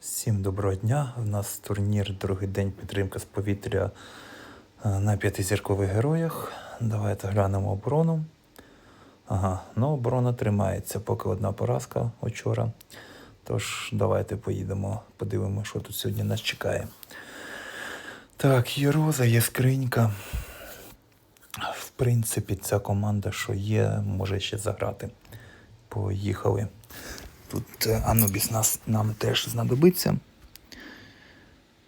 Всім доброго дня. У нас турнір другий день підтримка з повітря е, на п'ятизіркових героях. Давайте глянемо оборону. Ага, ну оборона тримається, поки одна поразка вчора. Тож давайте поїдемо, подивимося, що тут сьогодні нас чекає. Так, є роза, є скринька. В принципі, ця команда, що є, може ще заграти. Поїхали. Тут е, Анубіс нас, нам теж знадобиться.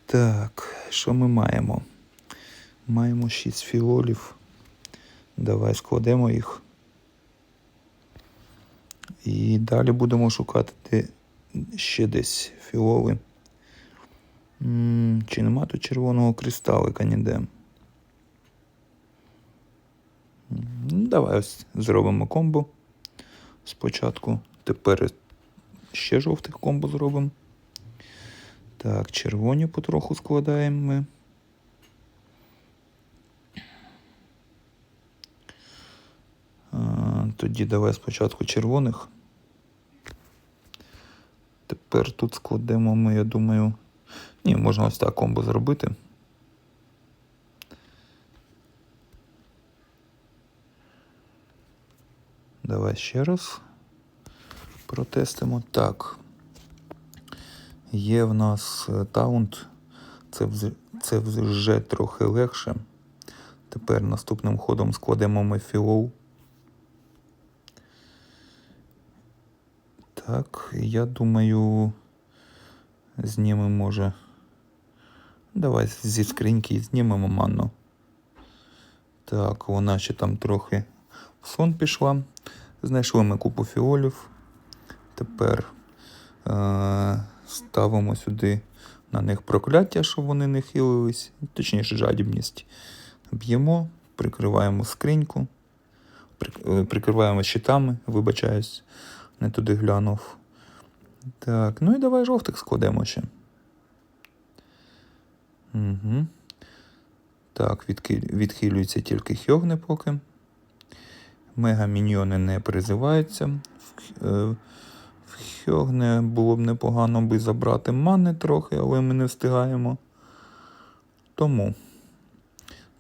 Так, що ми маємо? Маємо 6 фіолів. Давай складемо їх. І далі будемо шукати ще десь фіоли. Чи нема тут червоного кристалика ніде? Давай ось зробимо комбо спочатку. Тепер ще жовтих комбо зробимо. Так, червоні потроху складаємо ми. Тоді давай спочатку червоних. Тепер тут складемо ми, я думаю. Ні, можна ось так комбо зробити. Давай ще раз протестимо. Так. Є в нас е, таунт. Це, це вже трохи легше. Тепер наступним ходом складемо ми філоу. Так, я думаю, знімемо може. Давай зі скриньки знімемо манну. Так, вона ще там трохи в сон пішла. Знайшли ми купу фіолів. Тепер е- ставимо сюди на них прокляття, щоб вони не хилились, точніше, жадібність. Б'ємо, прикриваємо скриньку, е, прикриваємо щитами, вибачаюсь, не туди глянув. Так, ну і давай жовтих складемо ще. Угу. Так, відхилюється тільки Хьогне поки. Мега-міньйони не призиваються. Хьогне було б непогано би забрати мани трохи, але ми не встигаємо. Тому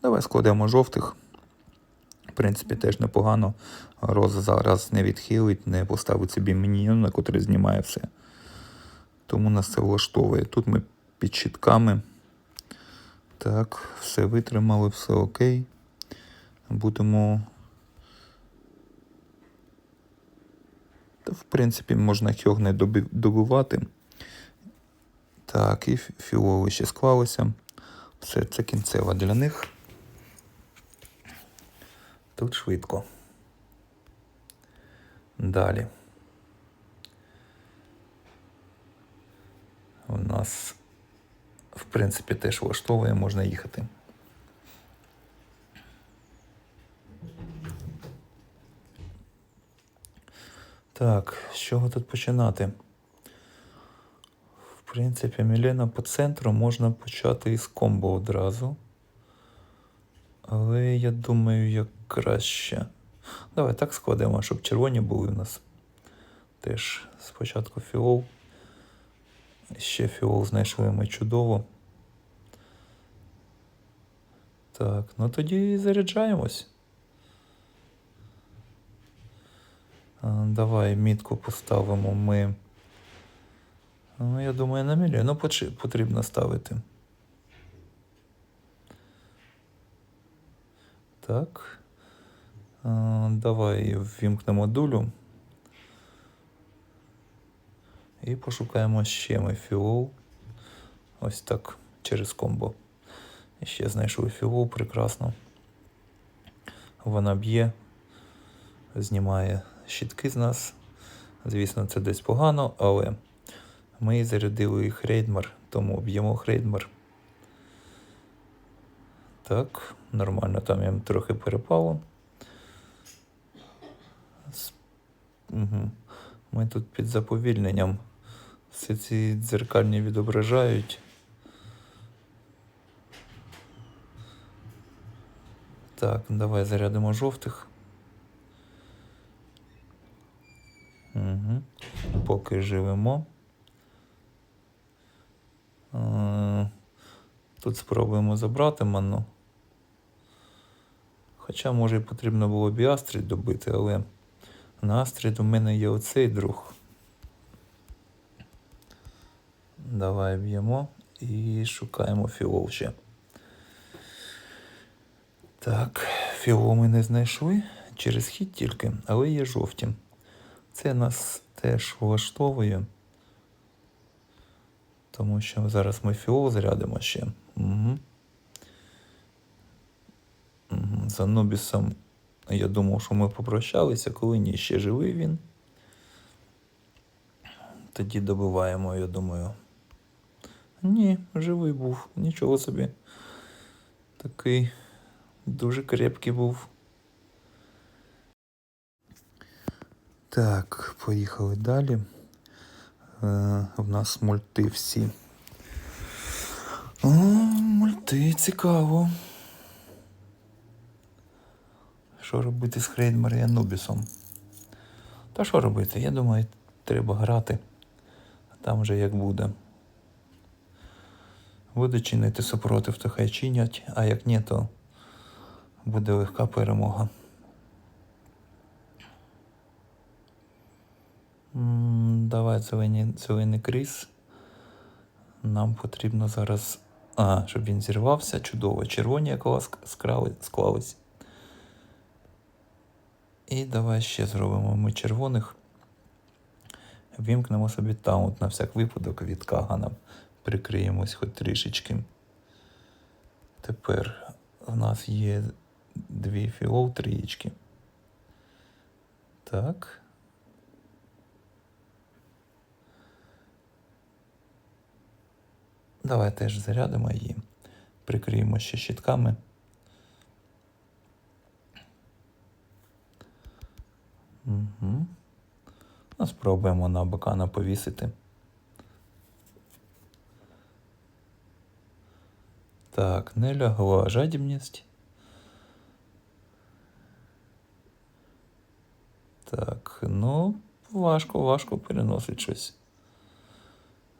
давай складемо жовтих. В принципі, теж непогано. Роза зараз не відхилить, не поставить собі міньйона, котрий знімає все. Тому нас це влаштовує. Тут ми під щитками. Так, все витримали, все окей. Будемо. В принципі, можна хьогне доби- добивати. Так, і фі- фіоли ще склалися. Все, це кінцева для них. Тут швидко. Далі. У нас, в принципі, теж влаштовує, можна їхати. Так, з чого тут починати? В принципі, Мілена по центру можна почати із комбо одразу. Але я думаю, як краще. Давай так складемо, щоб червоні були у нас. Теж спочатку фіол. Ще фіол знайшли ми чудово. Так, ну тоді заряджаємось. А, Давай мітку поставимо ми. Ну, я думаю, на мілі. Ну, потрібно ставити. Так. Давай ввімкнемо дулю. І пошукаємо ще ми фіол. Ось так, через комбо. І ще знайшли фіол, прекрасно. Вона б'є, знімає щитки з нас. Звісно, це десь погано, але ми зарядили Хрейдмар, тому б'ємо Хрейдмар. Так, нормально, там їм трохи перепало. Ми тут під заповільненням. Всі ці дзеркальні відображають. Так, давай зарядимо жовтих. Угу. Поки живемо. Тут спробуємо забрати ману. Хоча, може, і потрібно було б і Астрід добити, але на Астрід у мене є оцей друг. Давай б'ємо і шукаємо фіол ще. Так, фіол ми не знайшли через хід тільки, але є жовті. Це нас теж влаштовує. Тому що зараз ми фіол зарядимо ще. Угу. Угу. За Нобісом я думав, що ми попрощалися, коли ні, ще живий він. Тоді добиваємо, я думаю. Ні, живий був, нічого собі. Такий дуже крепкий був. Так, поїхали далі. Е, в нас мульти всі. О, мульти цікаво. Що робити з Хрейдмер і Анубісом? Та що робити? Я думаю, треба грати. А там вже як буде. Буду чинити супротив, то хай чинять, а як ні, то буде легка перемога. Давай зелений кріс. Нам потрібно зараз. А, щоб він зірвався. Чудово. Червоні якраз скрали, склались. І давай ще зробимо ми червоних. Вімкнемо собі таунт на всяк випадок від Кагана. Прикриємось хоч трішечки. Тепер у нас є дві фіол трієчки. Так. Давай теж зарядимо її. Прикриємо ще щитками. Угу. Ну, спробуємо на бакана повісити. Так, не лягла жадібність. Так, ну, важко, важко переносить щось.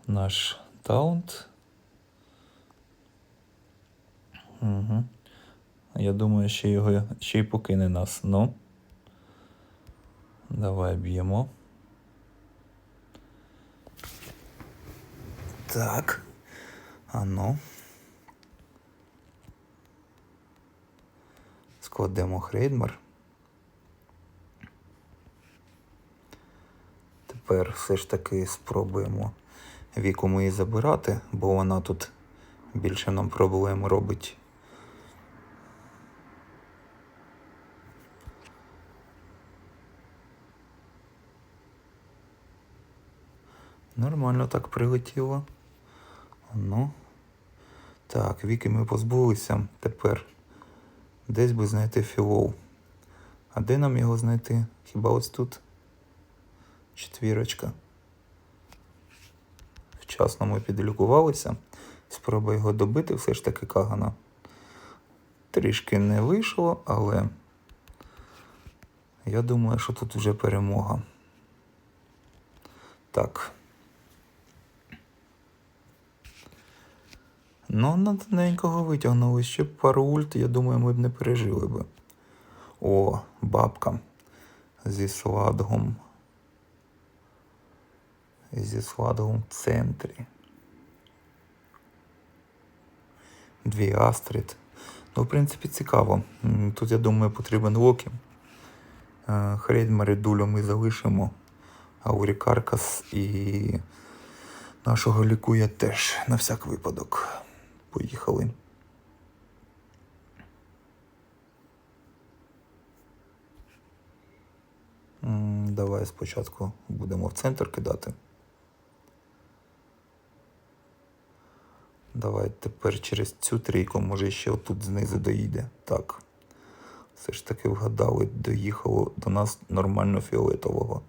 Наш таунт. Угу. Я думаю, ще його ще й покине нас. Ну. Давай б'ємо. Так. А ну. Складемо Хрейдмар. Тепер все ж таки спробуємо віку мої забирати, бо вона тут більше нам проблем робить. Нормально так прилетіло. Ну. Так, віки ми позбулися. Тепер десь би знайти філол. А де нам його знайти? Хіба ось тут? Четвірочка. Вчасно ми підлікувалися. Спроба його добити все ж таки Кагана. Трішки не вийшло, але я думаю, що тут вже перемога. Так. Ну, на тоненького витягнули. Ще пару ульт, я думаю, ми б не пережили би. О, бабка. Зі сладгом. Зі сладгом в центрі. Дві Астрид. Ну, в принципі, цікаво. Тут, я думаю, потрібен Локі. Е, Хрейдмар і Дулю ми залишимо. А Урі Каркас і нашого лікує теж на всяк випадок. Поїхали. Давай спочатку будемо в центр кидати. Давай тепер через цю трійку, може ще отут знизу доїде. Так. Все ж таки вгадали, доїхало до нас нормально фіолетового.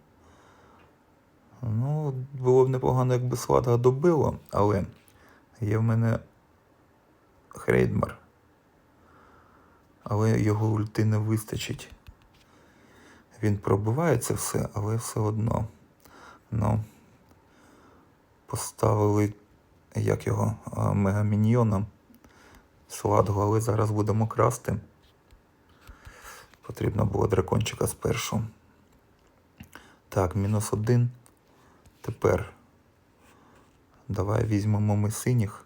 Ну, було б непогано, якби Сладга добило, але є в мене Хрейдмар. Але його ульти не вистачить. Він пробиває це все, але все одно. Ну, поставили як його, а, мегаміньйона Сладго, але зараз будемо красти. Потрібно було дракончика спершу. Так, мінус один. Тепер давай візьмемо ми синіх,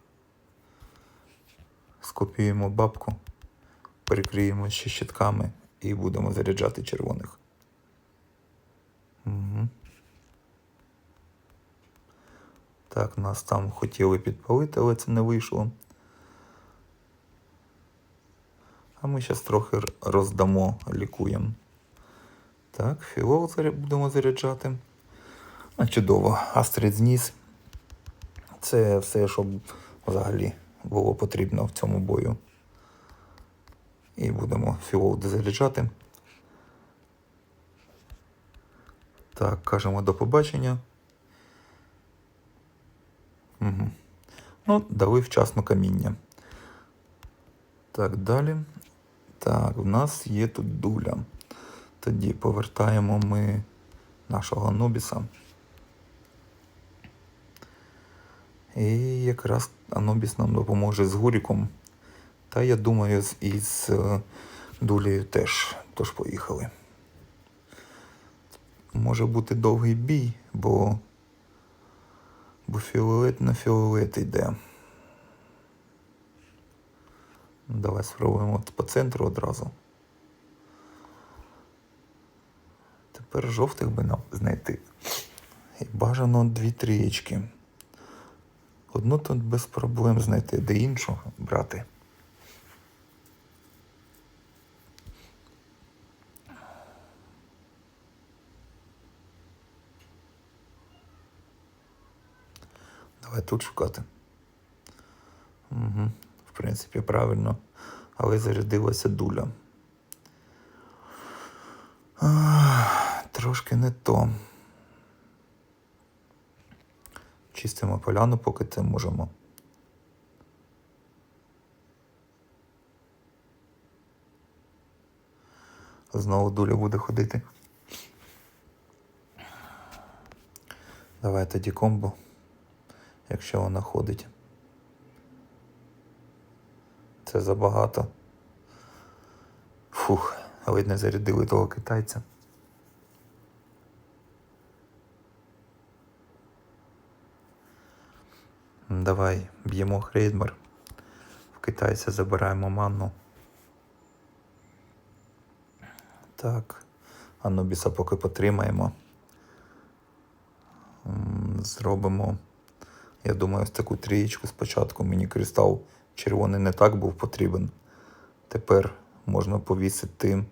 скопіюємо бабку, перекриємо ще щитками і будемо заряджати червоних. Угу. Так, нас там хотіли підпалити, але це не вийшло. А ми зараз трохи роздамо, лікуємо. Так, філол будемо заряджати. А, чудово. Астрид зніс. Це все, що взагалі було потрібно в цьому бою. І будемо філол заряджати. Так, кажемо до побачення. Угу. Ну, дали вчасно каміння. Так, далі. Так, в нас є тут дуля. Тоді повертаємо ми нашого Анубіса. І якраз Анубіс нам допоможе з Гуріком. Та я думаю, і з- е, дулею теж. Тож поїхали. Може бути довгий бій, бо, бо фіолет на фіолет йде. Давай спробуємо по центру одразу. Тепер жовтих би нам знайти. І бажано дві трієчки. Одну тут без проблем знайти, де іншу брати. Давай тут шукати. Угу. В принципі, правильно. Але зарядилася дуля. Трошки не то. Чистимо поляну, поки це можемо. Знову дуля буде ходити. Давай тоді комбо, якщо вона ходить. Це забагато. Фух, ледь не зарядили того китайця. Давай б'ємо Хрейдмар. В китайця забираємо манну. Так. Анубіса поки потримаємо. Зробимо. Я думаю, ось таку трієчку спочатку мені кристал червоний не так був потрібен. Тепер можна повісити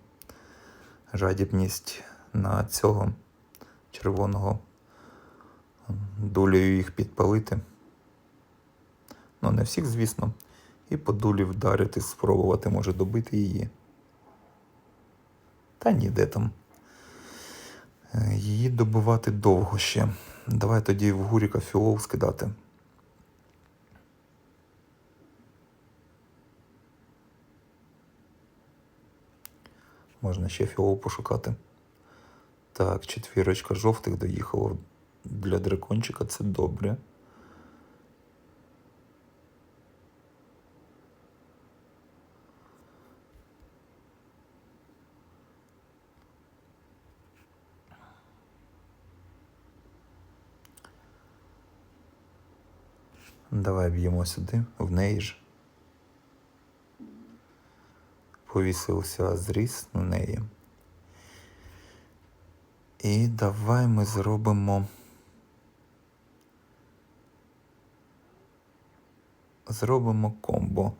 жадібність на цього червоного. Дулею їх підпалити. Ну, не всіх, звісно. І по дулі вдарити, спробувати, може добити її. Та ні, де там. Е, Її добивати довго ще. Давай тоді в Гуріка фіол скидати. Можна ще фіол пошукати. Так, четвірочка жовтих доїхала. Для дракончика це добре. Давай б'ємо сюди, в неї ж. Повісився зріз на неї. І давай ми зробимо. Зробимо комбо.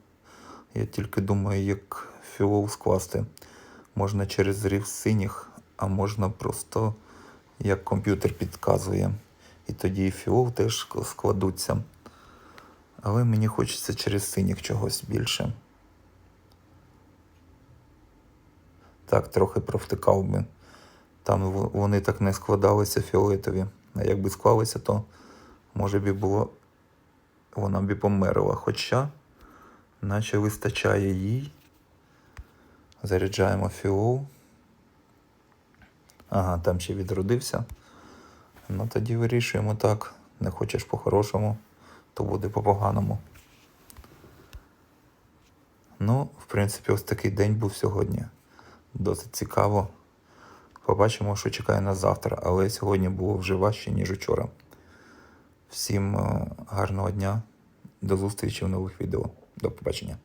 Я тільки думаю, як фіол скласти. Можна через зрів синіх, а можна просто як комп'ютер підказує. І тоді і фіол теж складуться. Але мені хочеться через синіх чогось більше. Так, трохи провтикав би. Там вони так не складалися фіолетові. А якби склалися, то може б було. Вона б і померла. Хоча, наче вистачає їй. Заряджаємо фіол. Ага, там ще відродився. Ну тоді вирішуємо так. Не хочеш по-хорошому, то буде по-поганому. Ну, в принципі, ось такий день був сьогодні. Досить цікаво. Побачимо, що чекає на завтра, але сьогодні було вже важче, ніж учора. Всім е, гарного дня, до зустрічі в нових відео. До побачення.